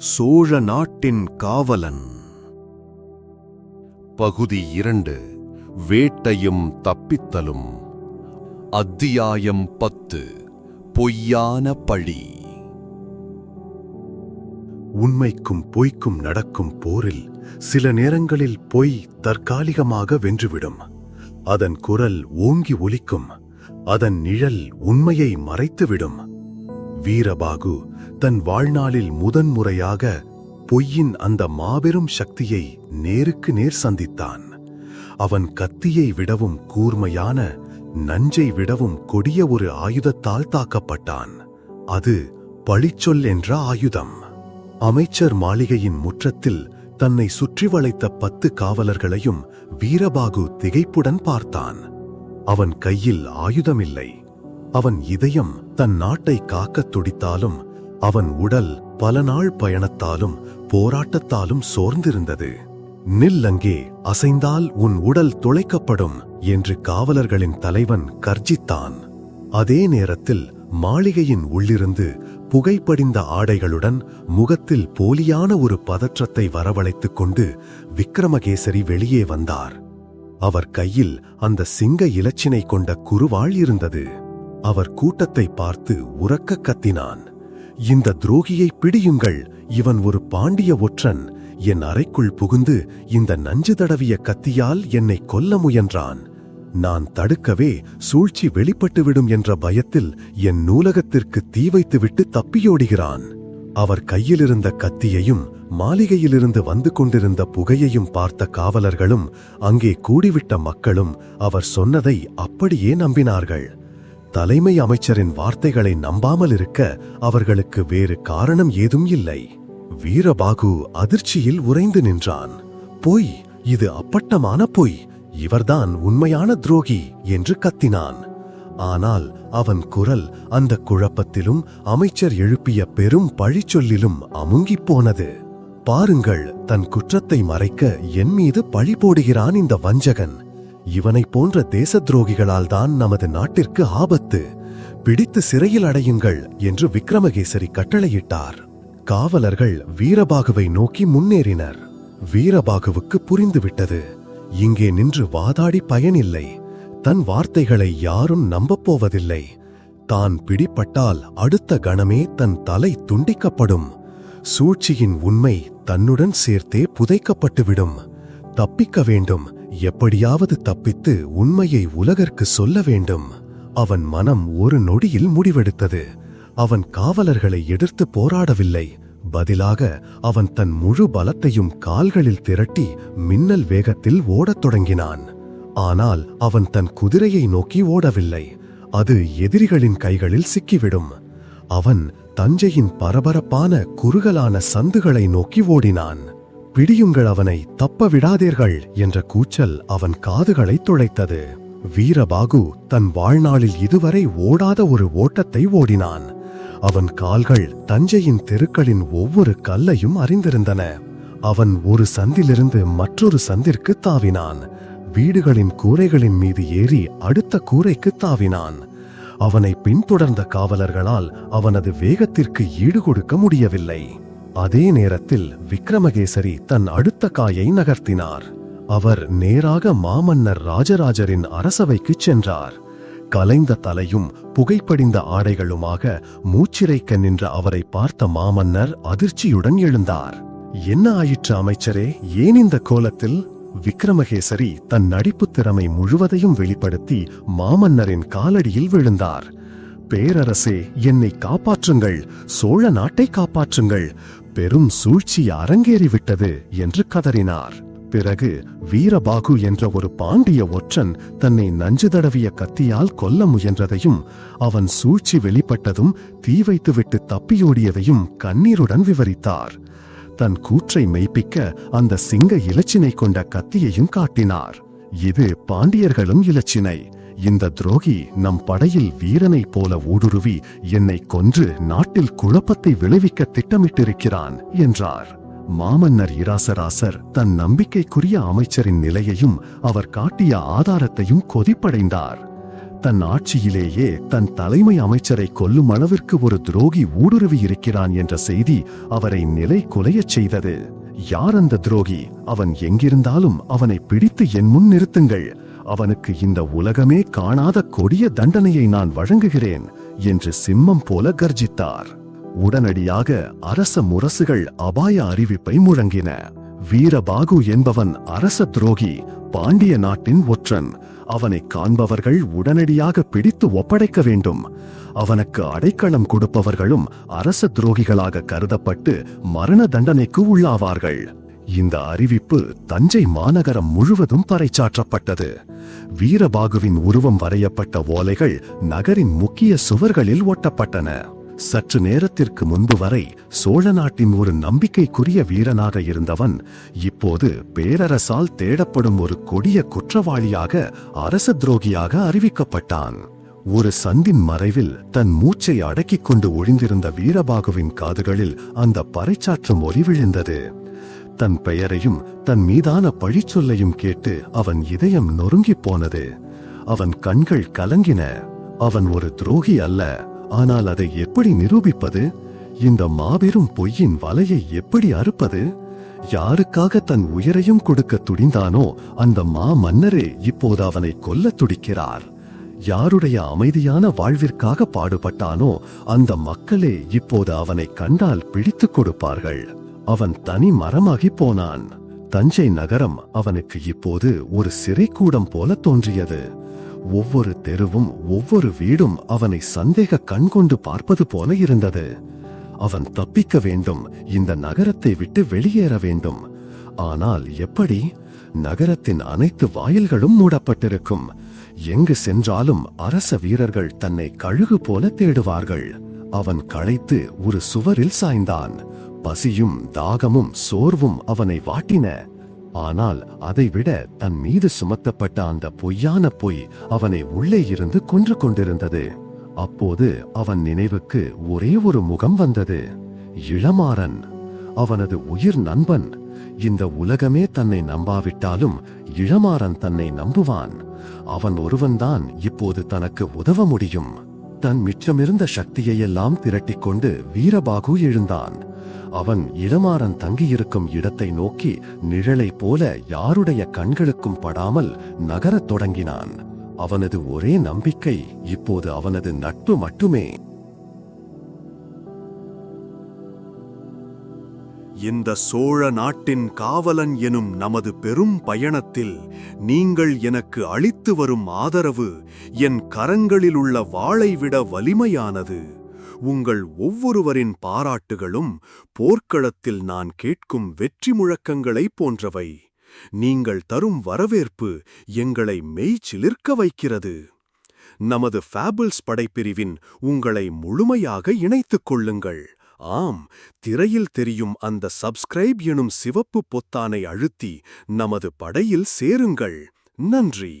சோழ நாட்டின் காவலன். பகுதி இரண்டு வேட்டையும் தப்பித்தலும். அத்தியாயம் பத்து பொய்யான பழி. உண்மைக்கும் பொய்க்கும் நடக்கும் போரில் சில நேரங்களில் பொய் தற்காலிகமாக வென்றுவிடும். அதன் குரல் ஓங்கி ஒலிக்கும் அதன் நிழல் உண்மையை மறைத்துவிடும். வீரபாகு தன் வாழ்நாளில் முதன்முறையாக பொய்யின் அந்த மாபெரும் சக்தியை நேருக்கு நேர் சந்தித்தான். அவன் கத்தியை விடவும் கூர்மையான நஞ்சை விடவும் கொடிய ஒரு ஆயுதத்தால் தாக்கப்பட்டான். அது பழிச்சொல் என்ற ஆயுதம். அமைச்சர் மாளிகையின் முற்றத்தில் தன்னை சுற்றி வளைத்த பத்து காவலர்களையும் வீரபாகு திகைப்புடன் பார்த்தான். அவன் கையில் ஆயுதமில்லை. அவன் இதயம் தன் நாட்டை காக்கத் துடித்தாலும் அவன் உடல் பல நாள் பயணத்தாலும் போராட்டத்தாலும் சோர்ந்திருந்தது. நில் அங்கே அசைந்தால் உன் உடல் துளைக்கப்படும் என்று காவலர்களின் தலைவன் கர்ஜித்தான். அதே நேரத்தில் மாளிகையின் உள்ளிருந்து புகைப்படிந்த ஆடைகளுடன் முகத்தில் போலியான ஒரு பதற்றத்தை வரவழைத்துக் கொண்டு விக்ரமகேசரி வெளியே வந்தார். அவர் கையில் அந்த சிங்க இலச்சினை கொண்ட குருவாள் இருந்தது. அவர் கூட்டத்தை பார்த்து உறக்க கத்தினான். இந்த துரோகியை பிடியுங்கள். இவன் ஒரு பாண்டிய ஒற்றன். என் அறைக்குள் புகுந்து இந்த நஞ்சு தடவிய கத்தியால் என்னை கொல்ல முயன்றான். நான் தடுக்கவே சூழ்ச்சி வெளிப்பட்டுவிடும் என்ற பயத்தில் என் நூலகத்திற்கு தீ வைத்துவிட்டு தப்பியோடுகிறான். அவர் கையிலிருந்த கத்தியையும் மாளிகையிலிருந்து வந்து கொண்டிருந்த புகையையும் பார்த்த காவலர்களும் அங்கே கூடிவிட்ட மக்களும் அவர் சொன்னதை அப்படியே நம்பினார்கள். தலைமை அமைச்சரின் வார்த்தைகளை நம்பாமல் இருக்க அவர்களுக்கு வேறு காரணம் ஏதும் இல்லை. வீரபாகு அதிர்ச்சியில் உறைந்து நின்றான். பொய் இது அப்பட்டமான பொய். இவர்தான் உண்மையான துரோகி என்று கத்தினான். ஆனால் அவன் குரல் அந்த குழப்பத்திலும் அமைச்சர் எழுப்பிய பெரும் பழிச்சொல்லிலும் அமுங்கிப் போனது. பாருங்கள் தன் குற்றத்தை மறைக்க என் மீது பழி போடுகிறான் இந்த வஞ்சகன். இவனைப் போன்ற தேச துரோகிகளால் தான் நமது நாட்டிற்கு ஆபத்து. பிடித்து சிறையில் அடையுங்கள் என்று விக்ரமகேசரி கட்டளையிட்டார். காவலர்கள் வீரபாகுவை நோக்கி முன்னேறினர். வீரபாகுவுக்கு புரிந்துவிட்டது. இங்கே நின்று வாதாடி பயனில்லை. தன் வார்த்தைகளை யாரும் நம்பப் போவதில்லை. தான் பிடிப்பட்டால் அடுத்த கணமே தன் தலை துண்டிக்கப்படும். சூழ்ச்சியின் உண்மை தன்னுடன் சேர்த்தே புதைக்கப்பட்டுவிடும். தப்பிக்க வேண்டும். எப்படியாவது தப்பித்து உண்மையை உலகற்கு சொல்ல வேண்டும். அவன் மனம் ஒரு நொடியில் முடிவெடுத்தது. அவன் காவலர்களை எதிர்த்து போராடவில்லை. பதிலாக அவன் தன் முழு பலத்தையும் கால்களில் திரட்டி மின்னல் வேகத்தில் ஓடத் தொடங்கினான். ஆனால் அவன் தன் குதிரையை நோக்கி ஓடவில்லை. அது எதிரிகளின் கைகளில் சிக்கிவிடும். அவன் தஞ்சையின் பரபரப்பான குறுகலான சந்துகளை நோக்கி ஓடினான். பிடியுங்கள் அவனை தப்ப விடாதீர்கள் என்ற கூச்சல் அவன் காதுகளை துளைத்தது. வீரபாகு தன் வாழ்நாளில் இதுவரை ஓடாத ஒரு ஓட்டத்தை ஓடினான். அவன் கால்கள் தஞ்சையின் தெருக்களின் ஒவ்வொரு கல்லையும் அறிந்திருந்தன. அவன் ஒரு சந்திலிருந்து மற்றொரு சந்திற்கு தாவினான். வீடுகளின் கூரைகளின் மீது ஏறி அடுத்த கூரைக்கு தாவினான். அவனை பின்தொடர்ந்த காவலர்களால் அவனது வேகத்திற்கு ஈடுகொடுக்க முடியவில்லை. அதே நேரத்தில் விக்ரமகேசரி தன் அடுத்த காயை நகர்த்தினார். அவர் நேராக மாமன்னர் ராஜராஜரின் அரசவைக்குச் சென்றார். கலைந்த தலையும் புகைப்படிந்த ஆடைகளுமாக மூச்சிறைக்க நின்ற அவரை பார்த்த மாமன்னர் அதிர்ச்சியுடன் எழுந்தார். என்ன ஆயிற்று அமைச்சரே ஏன் இந்த கோலத்தில்? விக்ரமகேசரி தன் நடிப்புத் திறமை முழுவதையும் வெளிப்படுத்தி மாமன்னரின் காலடியில் விழுந்தார். பேரரசே என்னை காப்பாற்றுங்கள். சோழ நாட்டை காப்பாற்றுங்கள். பெரும் சூழ்ச்சி அரங்கேறிவிட்டது என்று கதறினார். பிறகு வீரபாகு என்ற ஒரு பாண்டிய ஒற்றன் தன்னை நஞ்சு தடவிய கத்தியால் கொல்ல முயன்றதையும் அவன் சூழ்ச்சி வெளிப்பட்டதும் தீ வைத்துவிட்டு தப்பியோடியதையும் கண்ணீருடன் விவரித்தார். தன் கூற்றை மெய்ப்பிக்க அந்த சிங்க இலச்சினை கொண்ட கத்தியையும் காட்டினார். இது பாண்டியர்களும் இலச்சினை. இந்த துரோகி நம் படையில் வீரனைப் போல ஊடுருவி என்னை கொன்று நாட்டில் குழப்பத்தை விளைவிக்க திட்டமிட்டிருக்கிறான் என்றார். மாமன்னர் இராசராசர் தன் நம்பிக்கைக்குரிய அமைச்சரின் நிலையையும் அவர் காட்டிய ஆதாரத்தையும் கொதிப்படைந்தார். தன் ஆட்சியிலேயே தன் தலைமை அமைச்சரை கொல்லும் அளவிற்கு ஒரு துரோகி ஊடுருவி இருக்கிறான் என்ற செய்தி அவரை நிலை குலையச் செய்தது. யார் அந்த துரோகி? அவன் எங்கிருந்தாலும் அவனை பிடித்து என் முன் நிறுத்துங்கள். அவனுக்கு இந்த உலகமே காணாத கொடிய தண்டனையை நான் வழங்குகிறேன் என்று சிம்மம் போல கர்ஜித்தார். உடனடியாக அரச முரசுகள் அபாய அறிவிப்பை முழங்கின. வீரபாகு என்பவன் அரச துரோகி பாண்டிய நாட்டின் ஒற்றன். அவனை காண்பவர்கள் உடனடியாக பிடித்து ஒப்படைக்க வேண்டும். அவனுக்கு அடைக்கலம் கொடுப்பவர்களும் அரச துரோகிகளாக கருதப்பட்டு மரண தண்டனைக்கு உள்ளாவார்கள். இந்த அறிவிப்பு தஞ்சை மாநகரம் முழுவதும் பறைச்சாற்றப்பட்டது. வீரபாகுவின் உருவம் வரையப்பட்ட ஓலைகள் நகரின் முக்கிய சுவர்களில் ஒட்டப்பட்டன. சற்று நேரத்திற்கு முன்பு வரை சோழ நாட்டின் ஒரு நம்பிக்கைக்குரிய வீரனாக இருந்தவன் இப்போது பேரரசால் தேடப்படும் ஒரு கொடிய குற்றவாளியாக அரச துரோகியாக அறிவிக்கப்பட்டான். ஒரு சந்தின் மறைவில் தன் மூச்சை அடக்கிக் கொண்டு ஒழிந்திருந்த வீரபாகுவின் காதுகளில் அந்த பறைச்சாற்றும் ஒலி விழுந்தது. தன் பெயரையும் தன் மீதான பழிச்சொல்லையும் கேட்டு அவன் இதயம் நொறுங்கிப் போனது. அவன் கண்கள் கலங்கின. அவன் ஒரு துரோகி அல்ல. ஆனால் அதை எப்படி நிரூபிப்பது? இந்த மாபெரும் பொய்யின் வலையை எப்படி அறுப்பது? யாருக்காக தன் உயிரையும் கொடுக்க துடிந்தானோ அந்த மா மன்னரே இப்போது அவனை கொல்லத் துடிக்கிறார். யாருடைய அமைதியான வாழ்விற்காக பாடுபட்டானோ அந்த மக்களே இப்போது அவனை கண்டால் பிடித்துக் கொடுப்பார்கள். அவன் தனி மரமாகி போனான். தஞ்சை நகரம் அவனுக்கு இப்போது ஒரு சிறைக்கூடம் போல தோன்றியது. ஒவ்வொரு தெருவும் ஒவ்வொரு வீடும் அவனை சந்தேக கண் கொண்டு பார்ப்பது போல இருந்தது. அவன் தப்பிக்க வேண்டும் இந்த நகரத்தை விட்டு வெளியேற வேண்டும். ஆனால் எப்படி? நகரத்தின் அனைத்து வாயில்களும் மூடப்பட்டிருக்கும். எங்கு சென்றாலும் அரச வீரர்கள் தன்னை கழுகு போல தேடுவார்கள். அவன் களைத்து ஒரு சுவரில் சாய்ந்தான். பசியும் தாகமும் சோர்வும் அவனை வாட்டின. ஆனால் அதைவிட தன் மீது சுமத்தப்பட்ட அந்த பொய்யான பொய் அவனை உள்ளே இருந்து கொன்று கொண்டிருந்தது. அப்போது அவன் நினைவுக்கு ஒரே ஒரு முகம் வந்தது. இளமாறன் அவனது உயிர் நண்பன் இந்த உலகமே தன்னை நம்பாவிட்டாலும் இளமாறன் தன்னை நம்புவான். அவன் ஒருவன்தான் இப்போது தனக்கு உதவ முடியும். தன் மிச்சமிருந்த சக்தியையெல்லாம் திரட்டிக் கொண்டு வீரபாகு எழுந்தான். அவன் இளமாறன் தங்கியிருக்கும் இடத்தை நோக்கி நிழலைப் போல யாருடைய கண்களுக்கும் படாமல் நகரத் தொடங்கினான். அவனது ஒரே நம்பிக்கை இப்போது அவனது நட்பு மட்டுமே. இந்த சோழ நாட்டின் காவலன் எனும் நமது பெரும் பயணத்தில் நீங்கள் எனக்கு அளித்து வரும் ஆதரவு என் கரங்களிலுள்ள வாளை விட வலிமையானது. உங்கள் ஒவ்வொருவரின் பாராட்டுகளும் போர்க்களத்தில் நான் கேட்கும் வெற்றி முழக்கங்களைப் போன்றவை. நீங்கள் தரும் வரவேற்பு எங்களை மெய்ச்சிலிர்க்க வைக்கிறது. நமது ஃபேபிள்ஸ் படைப்பிரிவின் உங்களை முழுமையாக இணைத்துக் கொள்ளுங்கள். ஆம் திரையில் தெரியும் அந்த சப்ஸ்கிரைப் எனும் சிவப்பு பொத்தானை அழுத்தி நமது படையில் சேருங்கள். நன்றி.